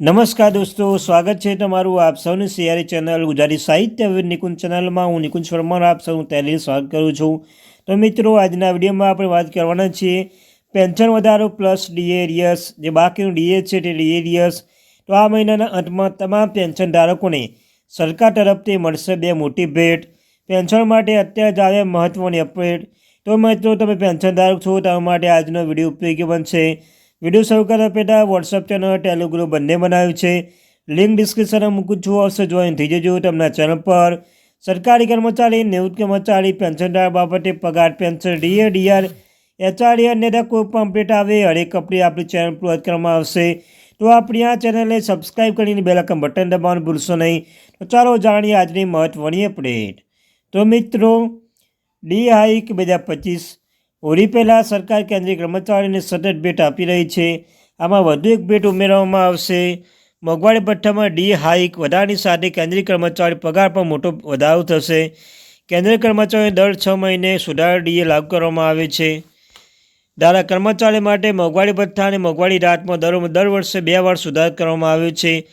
નમસ્કાર દોસ્તો, સ્વાગત છે તમારું આપ સૌની સિયારી ચેનલ ગુજરાતી સાહિત્ય નિકુંજ ચેનલમાં. હું નિકુંજ શર્મા આપ સૌનું તહેલી સ્વાગત કરું છું. તો મિત્રો, આજના વિડીયોમાં આપણે વાત કરવાના છીએ પેન્શન વધારો પ્લસ ડીએરિયસ. જે બાકીનું ડીએ છે તે ડીએરિયસ. તો આ મહિનાના અંતમાં તમામ પેન્શન ધારકોને સરકાર તરફથી મળશે બે મોટી ભેટ. પેન્શન માટે અત્યારે જ આવે મહત્ત્વની અપડેટ. તો મિત્રો, તમે પેન્શન ધારક છો તમારા માટે આજનો વીડિયો ઉપયોગી બનશે. વીડિયો શરૂ કરતા પહેલાં વોટ્સઅપ ચેનલ ટેલિગ્રુપ બંને બનાવ્યું છે. લિંક ડિસ્ક્રિપ્શનમાં મૂકું છું. અવશ્ય જોઈન થઈ જજો તમને ચેનલ પર. સરકારી કર્મચારી, નિવૃત્ત કર્મચારી પેન્શનદાર બાબતે પગાર પેન્શન ડીએ ડીઆર એચઆરડી અને કોઈ પણ અપડેટ આવે, હરેક અપડેટ આપણી ચેનલ પર કરવામાં આવશે. તો આપણી આ ચેનલને સબસ્ક્રાઈબ કરીને બેલાકમ બટન દબાવવાનું ભૂલશો નહીં. તો ચાલો જાણીએ આજની મહત્ત્વની અપડેટ તો મિત્રો ડી હાઈક બે હજાર પચીસ હોળી પહેલાં સરકાર કેન્દ્રીય કર્મચારીઓને સતત ભેટ આપી રહી છે. આમાં વધુ એક ભેટ ઉમેરવામાં આવશે. મોંઘવારી ભથ્થામાં ડી હાઇક વધારાની સાથે કેન્દ્રીય કર્મચારી પગાર પણ મોટો વધારો થશે. કેન્દ્રીય કર્મચારીઓ દર છ મહિને સુધારા ડીએ લાગુ કરવામાં આવે છે. ધારા કર્મચારી માટે મોંઘવારી ભથ્થા અને મોંઘવારી રાહતમાં દરોમાં દર વર્ષે બે વાર સુધાર કરવામાં આવ્યો છે.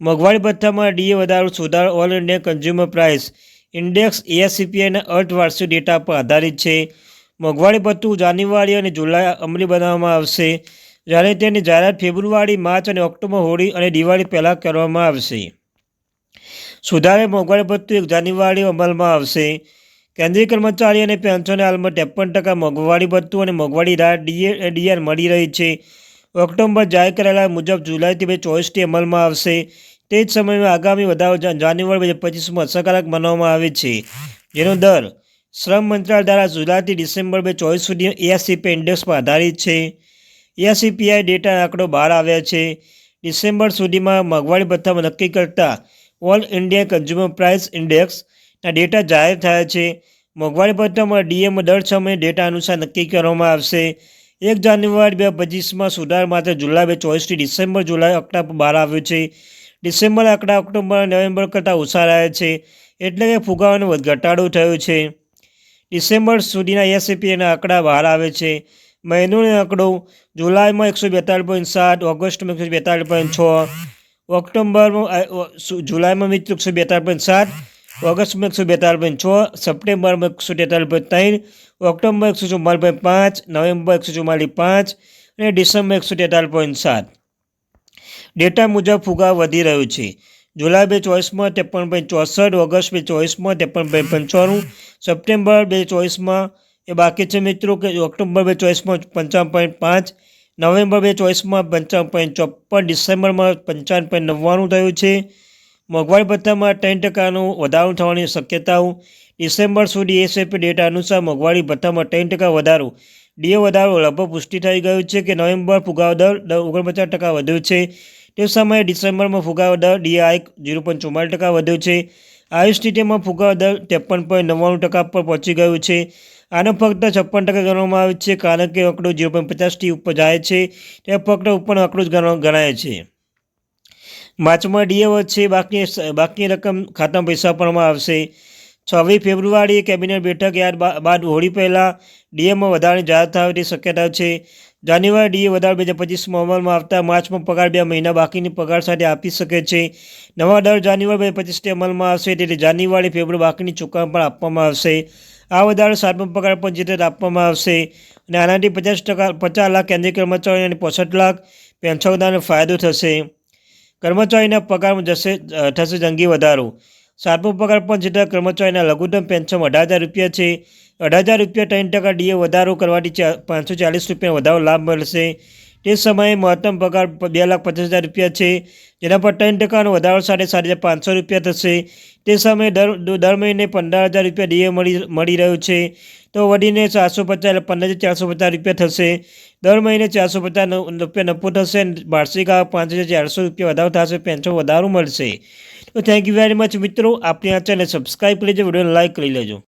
મોંઘવારી ભથ્થામાં ડીએ વધારો સુધાર all India consumer price index એએસસીપીઆઈના અર્થવાર્ષિક ડેટા પર આધારિત છે. મોંઘવારી ભથ્થું જાન્યુઆરી અને જુલાઈ અમલી બનાવવામાં આવશે. જ્યારે તેની જાહેરાત ફેબ્રુઆરી, માર્ચ અને ઓક્ટોબર, હોળી અને દિવાળી પહેલાં કરવામાં આવશે. સુધારે મોંઘવારી ભથ્થું એક જાન્યુઆરી અમલમાં આવશે. કેન્દ્રીય કર્મચારી અને પેન્શન હાલમાં ત્રેપન ટકા મોંઘવારી ભથ્થું અને મોંઘવારી રાહત ડીએ ડીઆર મળી રહી છે. ઓક્ટોબર જાહેર કરેલા મુજબ જુલાઈથી બે ચોવીસથી અમલમાં આવશે. તે જ સમયમાં આગામી વધારો જાન્યુઆરી બે પચીસમાં અસરકારક મનાવવામાં આવે છે. જેનો દર શ્રમ મંત્રાલય દ્વારા જુલાઈથી ડિસેમ્બર બે ચોવીસ સુધી એઆરસીપી ઇન્ડેક્સ પર આધારિત છે. એઆરસીપીઆઈ ડેટા આંકડો બહાર આવ્યા છે. ડિસેમ્બર સુધીમાં મોંઘવારી ભથ્થામાં નક્કી કરતા ઓલ ઇન્ડિયા કન્ઝ્યુમર પ્રાઇસ ઇન્ડેક્સના ડેટા જાહેર થયા છે. મોંઘવારી ભથ્થામાં ડીએમ દર છ મહિને ડેટા અનુસાર નક્કી કરવામાં આવશે. એક જાન્યુઆરી બે પચીસમાં સુધાર માત્ર જુલાઈ બે ચોવીસથી ડિસેમ્બર, જુલાઈ આંકડા પર બહાર આવ્યો છે. ડિસેમ્બર, આંકડા ઓક્ટોબર નવેમ્બર કરતાં ઓછા રહ્યા છે. એટલે કે ફુગાવાનો ઘટાડો થયો છે. ડિસેમ્બર સુધીના એસએપીના આંકડા બહાર આવે છે. મહિનોનો આંકડો જુલાઈમાં એકસો બેતાળીસ પોઈન્ટ સાત, ઓગસ્ટમાં એકસો બેતાળીસ પોઈન્ટ છ, ઓક્ટોબરમાં જુલાઈમાં મિત્રો એકસો બેતાળીસ પોઈન્ટ સાત, ઓગસ્ટમાં એકસો બેતાળીસ પોઈન્ટ છ, સપ્ટેમ્બરમાં એકસો તેતાળીસ પોઈન્ટ ત્રણ ઓક્ટોબર એકસો ચુમ્માલીસ પોઈન્ટ પાંચ નવેમ્બર એકસો ચુમ્માલીસ પાંચ અને ડિસેમ્બર એકસો તેતાળીસ પોઈન્ટ સાત. ડેટા મુજબ ફુગાવ વધી રહ્યો છે. જુલાઈ બે ચોવીસમાં ત્રેપન પોઈન્ટ ચોસઠ, ઓગસ્ટ બે ચોવીસમાં ત્રેપન પોઈન્ટ પંચાણું, સપ્ટેમ્બર બે ચોવીસમાં. એ બાકી છે મિત્રો કે ઓક્ટોબર બે ચોવીસમાં પંચાવન પોઈન્ટ પાંચ, નવેમ્બર બે ચોવીસમાં પંચાવન પોઈન્ટ ચોપન ડિસેમ્બરમાં પંચાવન પોઈન્ટ નવ્વાણું થયું છે. મોંઘવારી ભથ્થામાં ત્રણ ટકાનો વધારો થવાની શક્યતાઓ. ડિસેમ્બર સુધી એસએપી ડેટા અનુસાર મોંઘવારી ભથ્થામાં ત્રણ ટકા વધારો ડીએ વધારો લગભગ પુષ્ટિ થઈ ગયું છે કે નવેમ્બર ફુગાવો દર ઓગણપચાસ ટકા વધ્યો છે. તે સમયે ડિસેમ્બરમાં ફુગાવો દર ડીઆઈ ઝીરો પોઈન્ટ ચુમ્માલીસ ટકા વધ્યો છે. આયુષ સ્થિતિમાં ફુગાવો દર ત્રેપન પોઈન્ટ નવ્વાણું ટકા પર પહોંચી ગયું છે. આનો ફક્ત છપ્પન ટકા ગણવામાં આવે છે કારણ કે આંકડો ઝીરો પોઈન્ટ પચાસથી ઉપર જાય છે. તે ફક્ત ઉપરનો આંકડો જ ગણાય છે. માર્ચમાં ડીએ વધશે બાકી બાકી રકમ ખાતામાં પૈસા આપવામાં આવશે. છવ્વીસ ફેબ્રુઆરીએ કેબિનેટ બેઠક યાદ બાદ હોળી પહેલાં ડીએમાં વધારાની જાહેર થવાની શક્યતા છે. જાન્યુઆરી ડીએ વધારો બે હજાર પચીસમાં અમલમાં આવતા માર્ચમાં પગાર બે મહિના બાકીની પગાર સાથે આપી શકે છે. નવા દર જાન્યુઆરી બે પચીસથી અમલમાં આવશે તેથી જાન્યુઆરી ફેબ્રુઆરી બાકીની ચૂકવણી પણ આપવામાં આવશે. આ વધારો સાતમો પગાર પણ જે આપવામાં આવશે અને આનાથી પચાસ ટકા પચાસ લાખ કેન્દ્રીય કર્મચારીઓ અને પોસઠ લાખ પેન્શનદારને ફાયદો થશે. કર્મચારીના પગારમાં જશે થશે જંગી વધારો. સાતમો પગાર પણ જેટલા કર્મચારીના લઘુત્તમ પેન્શન અઢાર હજાર રૂપિયા છે. અઢાર હજાર રૂપિયા ત્રણ ટકા ડીએ વધારો કરવાથી પાંચસો ચાલીસ રૂપિયા વધારો લાભ મળશે. તે સમયે મહત્તમ પગાર બે લાખ પચાસ હજાર રૂપિયા છે. જેના પર ત્રણ ટકાનો વધારો સાથે સાડી પાંચસો રૂપિયા થશે. તે સમયે દર દર મહિને પંદર હજાર રૂપિયા ડીએ મળી મળી રહ્યું છે. તો વધીને ચારસો પચાસ એટલે પંદર હજાર ચારસો પચાસ રૂપિયા થશે. દર મહિને ચારસો પચાસ રૂપિયા નફો થશે વાર્ષિક આવક પાંચ હજાર ચારસો રૂપિયા વધારો થશે, પેન્શન વધારો મળશે. તો થેન્ક યુ વેરી મચ મિત્રો. આપણી આ ચેનલ સબસ્ક્રાઈબ કરી લેજો, વિડીયોને લાઈક કરી લેજો.